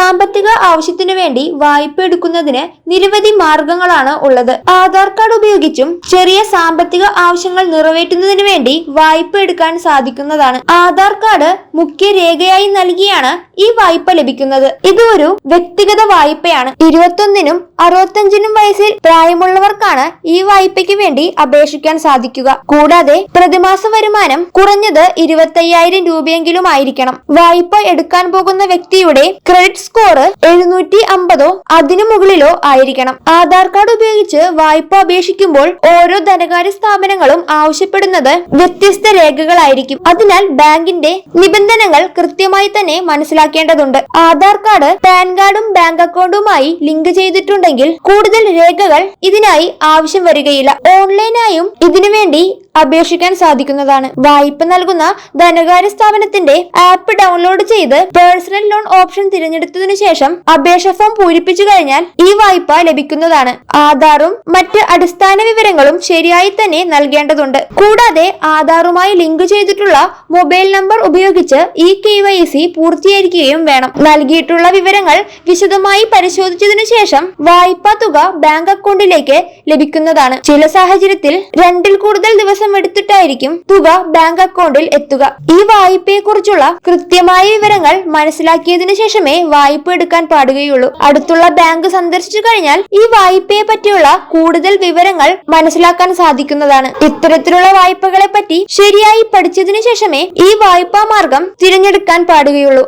സാമ്പത്തിക ആവശ്യത്തിനു വേണ്ടി വായ്പ എടുക്കുന്നതിന് നിരവധി മാർഗങ്ങളാണ് ഉള്ളത്. ആധാർ കാർഡ് ഉപയോഗിച്ചും ചെറിയ സാമ്പത്തിക ആവശ്യങ്ങൾ നിറവേറ്റുന്നതിന് വേണ്ടി വായ്പ എടുക്കാൻ സാധിക്കുന്നതാണ്. ആധാർ കാർഡ് മുഖ്യ രേഖയായി നൽകിയാണ് ഈ വായ്പ ലഭിക്കുന്നത്. ഇത് ഒരു വ്യക്തിഗത വായ്പയാണ്. ഇരുപത്തൊന്നിനും അറുപത്തഞ്ചിനും വയസ്സിൽ പ്രായമുള്ളവർക്കാണ് ഈ വായ്പയ്ക്ക് വേണ്ടി അപേക്ഷിക്കാൻ സാധിക്കുക. കൂടാതെ പ്രതിമാസ വരുമാനം കുറഞ്ഞത് ഇരുപത്തയ്യായിരം രൂപയെങ്കിലും ആയിരിക്കണം. വായ്പ എടുക്കാൻ പോകുന്ന വ്യക്തിയുടെ ക്രെഡിറ്റ് സ്കോർ എഴുന്നൂറ്റി അമ്പതോ അതിനു മുകളിലോ ആയിരിക്കണം. ആധാർ കാർഡ് ഉപയോഗിച്ച് വായ്പ അപേക്ഷിക്കുമ്പോൾ ഓരോ ധനകാര്യ സ്ഥാപനങ്ങളും ആവശ്യപ്പെടുന്നത് വ്യത്യസ്ത രേഖകളായിരിക്കും. അതിനാൽ ബാങ്കിന്റെ നിബന്ധനകൾ കൃത്യമായി തന്നെ മനസ്സിലാക്കേണ്ടതുണ്ട്. ആധാർ കാർഡ് പാൻ കാർഡും ബാങ്ക് അക്കൗണ്ടുമായി ലിങ്ക് ചെയ്തിട്ടുണ്ടെങ്കിൽ കൂടുതൽ രേഖകൾ ഇതിനായി ആവശ്യം വരികയില്ല. ഓൺലൈനായും ഇതിനുവേണ്ടി അപേക്ഷിക്കാൻ സാധിക്കുന്നതാണ്. വായ്പ നൽകുന്ന ധനകാര്യ സ്ഥാപനത്തിന്റെ ആപ്പ് ഡൗൺലോഡ് ചെയ്ത് പേഴ്സണൽ ലോൺ ഓപ്ഷൻ തിരഞ്ഞെടുത്തതിനു ശേഷം അപേക്ഷ ഫോം പൂരിപ്പിച്ചു കഴിഞ്ഞാൽ ഈ വായ്പ ലഭിക്കുന്നതാണ്. ആധാറും മറ്റ് അടിസ്ഥാന വിവരങ്ങളും ശരിയായി തന്നെ നൽകേണ്ടതുണ്ട്. കൂടാതെ ആധാറുമായി ലിങ്ക് ചെയ്തിട്ടുള്ള മൊബൈൽ നമ്പർ ഉപയോഗിച്ച് ഈ കെ വൈ സി പൂർത്തീകരിക്കുകയും വേണം. നൽകിയിട്ടുള്ള വിവരങ്ങൾ വിശദമായി പരിശോധിച്ചതിനു ശേഷം വായ്പാ തുക ബാങ്ക് അക്കൗണ്ടിലേക്ക് ലഭിക്കുന്നതാണ്. ചില സാഹചര്യത്തിൽ രണ്ടിൽ കൂടുതൽ ദിവസം എടുത്തിട്ടായിരിക്കും തുക ബാങ്ക് അക്കൗണ്ടിൽ എത്തുക. ഈ വായ്പയെ കുറിച്ചുള്ള കൃത്യമായ വിവരങ്ങൾ മനസ്സിലാക്കിയതിനു ശേഷമേ വായ്പ എടുക്കാൻ പാടുകയുള്ളൂ. അടുത്തുള്ള ബാങ്ക് സന്ദർശിച്ചു കഴിഞ്ഞാൽ ഈ വായ്പയെ പറ്റിയുള്ള കൂടുതൽ വിവരങ്ങൾ മനസ്സിലാക്കാൻ സാധിക്കുന്നതാണ്. ഇത്തരത്തിലുള്ള വായ്പകളെ പറ്റി ശരിയായി പഠിച്ചതിനു ശേഷമേ ഈ വായ്പാ മാർഗം തിരഞ്ഞെടുക്കാൻ പാടുകയുള്ളൂ.